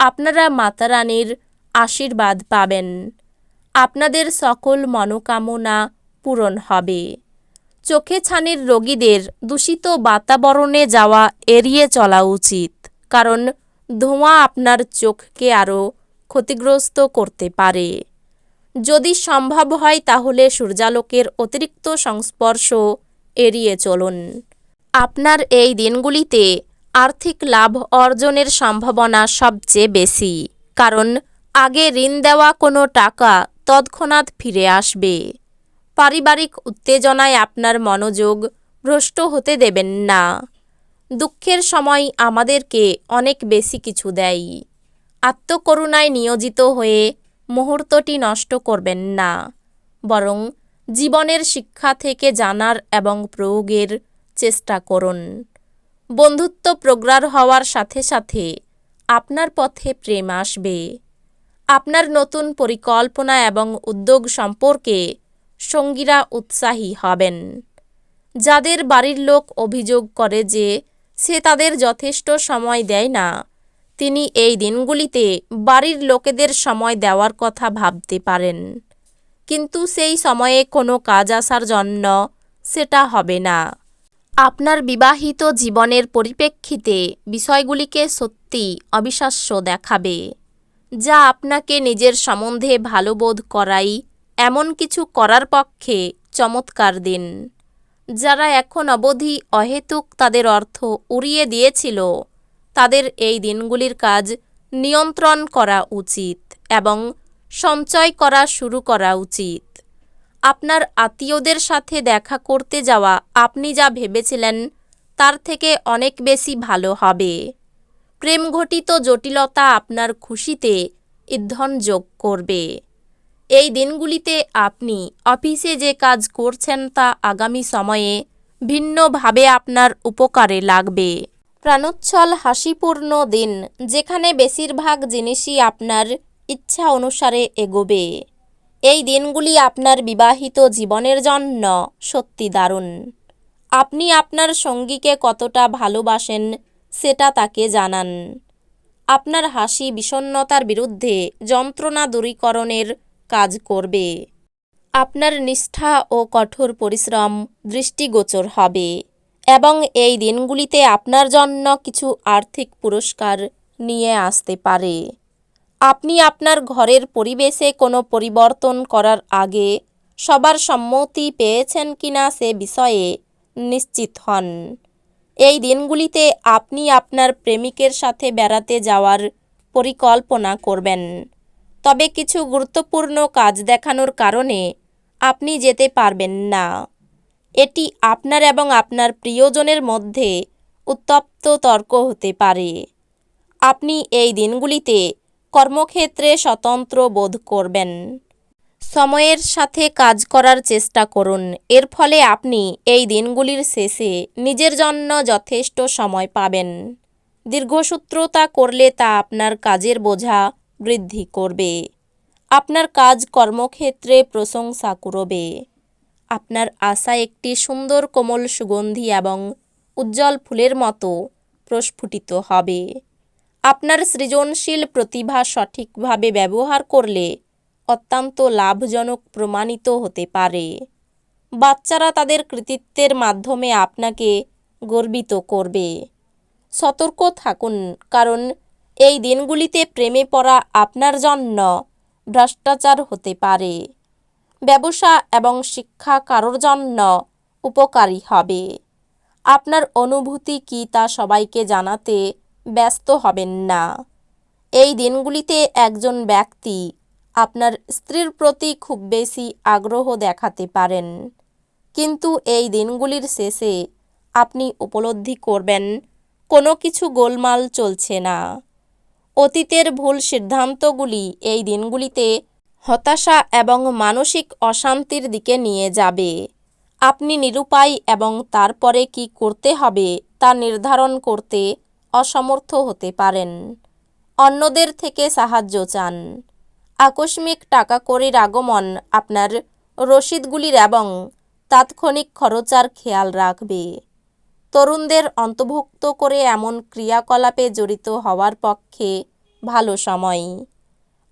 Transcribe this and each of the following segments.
আপনারা মাতারানীর আশীর্বাদ পাবেন। আপনাদের সকল মনোকামনা পূরণ হবে। চোখে ছানির রোগীদের দূষিত বাতাবরণে যাওয়া এড়িয়ে চলা উচিত, কারণ ধোঁয়া আপনার চোখকে আরও ক্ষতিগ্রস্ত করতে পারে। যদি সম্ভব হয় তাহলে সূর্যালোকের অতিরিক্ত সংস্পর্শ এড়িয়ে চলুন। আপনার এই দিনগুলিতে আর্থিক লাভ অর্জনের সম্ভাবনা সবচেয়ে বেশি, কারণ আগে ঋণ দেওয়া কোনো টাকা তৎক্ষণাৎ ফিরে আসবে। পারিবারিক উত্তেজনায় আপনার মনোযোগ ভ্রষ্ট হতে দেবেন না। দুঃখের সময় আমাদেরকে অনেক বেশি কিছু দেয়। আত্মকরুণায় নিয়োজিত হয়ে মুহূর্তটি নষ্ট করবেন না, বরং জীবনের শিক্ষা থেকে জানার এবং প্রয়োগের চেষ্টা করুন। বন্ধুত্ব প্রগাঢ় হওয়ার সাথে সাথে আপনার পথে প্রেম আসবে। আপনার নতুন পরিকল্পনা এবং উদ্যোগ সম্পর্কে সঙ্গীরা উৎসাহী হবেন। যাদের বাড়ির লোক অভিযোগ করে যে সে তাদের যথেষ্ট সময় দেয় না, তিনি এই দিনগুলিতে বাড়ির লোকেদের সময় দেওয়ার কথা ভাবতে পারেন। কিন্তু সেই সময়ে কোনো কাজ আসার জন্য সেটা হবে না। আপনার বিবাহিত জীবনের পরিপ্রেক্ষিতে বিষয়গুলিকে সত্যি অবিশ্বাস্য দেখাবে, যা আপনাকে নিজের সম্বন্ধে ভালো বোধ করাই এমন কিছু করার পক্ষে চমৎকার দিন। যারা এখন অবধি অহেতুক তাদের অর্থ উড়িয়ে দিয়েছিল, তাদের এই দিনগুলির কাজ নিয়ন্ত্রণ করা উচিত এবং সঞ্চয় করা শুরু করা উচিত। আপনার আত্মীয়দের সাথে দেখা করতে যাওয়া, আপনি যা ভেবেছিলেন, তার থেকে অনেক বেশি ভালো হবে। প্রেমঘটিত জটিলতা আপনার খুশিতে ইন্ধন যোগ করবে। এই দিনগুলিতে আপনি অফিসে যে কাজ করছেন তা আগামী সময়ে ভিন্নভাবে আপনার উপকারে লাগবে। প্রাণোচ্ছল, হাসিপূর্ণ দিন, যেখানে বেশিরভাগ জিনিসই আপনার ইচ্ছা অনুসারে এগোবে। এই দিনগুলি আপনার বিবাহিত জীবনের জন্য সত্যি দারুণ। আপনি আপনার সঙ্গীকে কতটা ভালোবাসেন সেটা তাকে জানান। আপনার হাসি বিষণ্নতার বিরুদ্ধে যন্ত্রণা দূরীকরণের কাজ করবে। আপনার নিষ্ঠা ও কঠোর পরিশ্রম দৃষ্টিগোচর হবে এবং এই দিনগুলিতে আপনার জন্য কিছু আর্থিক পুরস্কার নিয়ে আসতে পারে। আপনি আপনার ঘরের পরিবেশে কোনো পরিবর্তন করার আগে সবার সম্মতি পেয়েছেন কিনা সে বিষয়ে নিশ্চিত হন। এই দিনগুলিতে আপনি আপনার প্রেমিকের সাথে বেড়াতে যাওয়ার পরিকল্পনা করবেন। তবে কিছু গুরুত্বপূর্ণ কাজ দেখানোর কারণে আপনি যেতে পারবেন না। এটি আপনার এবং আপনার প্রিয়জনের মধ্যে উত্তপ্ত তর্ক হতে পারে। আপনি এই দিনগুলিতে কর্মক্ষেত্রে স্বতন্ত্র বোধ করবেন। সময়ের সাথে কাজ করার চেষ্টা করুন। এর ফলে আপনি এই দিনগুলির শেষে নিজের জন্য যথেষ্ট সময় পাবেন। দীর্ঘসূত্রতা করলে তা আপনার কাজের বোঝা বৃদ্ধি করবে। আপনার কাজ কর্মক্ষেত্রে প্রশংসা কুড়বে। আপনার আশা একটি সুন্দর কোমল সুগন্ধি এবং উজ্জ্বল ফুলের মতো প্রস্ফুটিত হবে। আপনার সৃজনশীল প্রতিভা সঠিকভাবে ব্যবহার করলে অত্যন্ত লাভজনক প্রমাণিত হতে পারে। বাচ্চারা তাদের কৃতিত্বের মাধ্যমে আপনাকে গর্বিত করবে। সতর্ক থাকুন, কারণ এই দিনগুলিতে প্রেমে পড়া আপনার জন্য ভ্রষ্টাচার হতে পারে। ব্যবসা এবং শিক্ষা কারোর জন্য উপকারী হবে। আপনার অনুভূতি কী তা সবাইকে জানাতে ব্যস্ত হবেন না। এই দিনগুলিতে একজন ব্যক্তি আপনার স্ত্রীর প্রতি খুব বেশি আগ্রহ দেখাতে পারেন। কিন্তু এই দিনগুলির শেষে আপনি উপলব্ধি করবেন, কোনো কিছু গোলমাল চলছে না। অতীতের ভুল সিদ্ধান্তগুলি এই দিনগুলিতে হতাশা এবং মানসিক অশান্তির দিকে নিয়ে যাবে। আপনি নিরুপায় এবং তারপরে কি করতে হবে তা নির্ধারণ করতে অসমর্থ হতে পারেন। অন্যদের থেকে সাহায্য চান। আকস্মিক টাকা কড়ির আগমন আপনার রসিদগুলির এবং তাৎক্ষণিক খরচার খেয়াল রাখবে। তরুণদের অন্তর্ভুক্ত করে এমন ক্রিয়াকলাপে জড়িত হওয়ার পক্ষে ভালো সময়।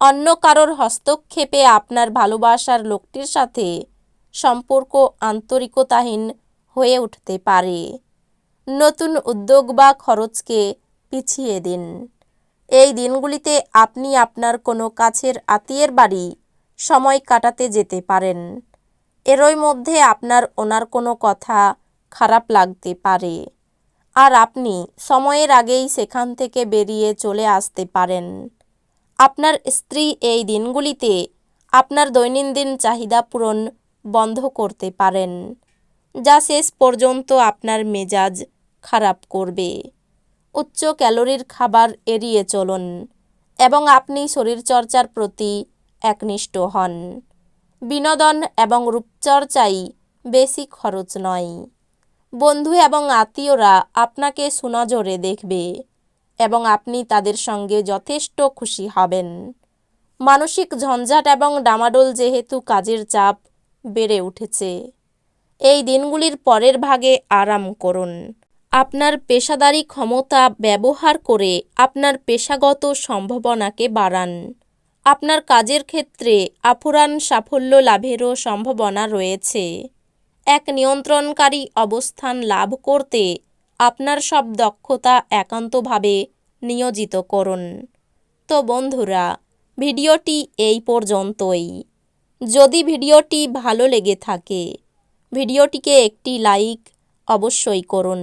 অন্য কারোর হস্তক্ষেপে আপনার ভালোবাসার লোকটির সাথে সম্পর্ক আন্তরিকতাহীন হয়ে উঠতে পারে। নতুন উদ্যোগ বা খরচকে পিছিয়ে দিন। এই দিনগুলিতে আপনি আপনার কোনো কাছের আত্মীয়ের বাড়ি সময় কাটাতে যেতে পারেন। এরই মধ্যে আপনার ওনার কোনো কথা খারাপ লাগতে পারে। আর আপনি সময়ের আগেই সেখান থেকে বেরিয়ে চলে আসতে পারেন। আপনার স্ত্রী এই দিনগুলিতে আপনার দৈনন্দিন চাহিদা পূরণ বন্ধ করতে পারেন, যা শেষ পর্যন্ত আপনার মেজাজ খারাপ করবে। উচ্চ ক্যালোরির খাবার এড়িয়ে চলুন এবং আপনি শরীরচর্চার প্রতি একনিষ্ঠ হন। বিনোদন এবং রূপচর্চাই বেশি খরচ নয়। বন্ধু এবং আত্মীয়রা আপনাকে সুনজরে দেখবে এবং আপনি তাদের সঙ্গে যথেষ্ট খুশি হবেন। মানসিক ঝঞ্ঝাট এবং ডামাডোল যেহেতু কাজের চাপ বেড়ে উঠেছে, এই দিনগুলির পরের ভাগে আরাম করুন। আপনার পেশাদারি ক্ষমতা ব্যবহার করে আপনার পেশাগত সম্ভাবনাকে বাড়ান। আপনার কাজের ক্ষেত্রে আফুরান সাফল্য লাভেরও সম্ভাবনা রয়েছে। এক নিয়ন্ত্রণকারী অবস্থান লাভ করতে আপনার সব দক্ষতা একান্তভাবে নিয়োজিত করুন। তো বন্ধুরা, ভিডিওটি এই পর্যন্তই। যদি ভিডিওটি ভালো লেগে থাকে, ভিডিওটিকে একটি লাইক অবশ্যই করুন।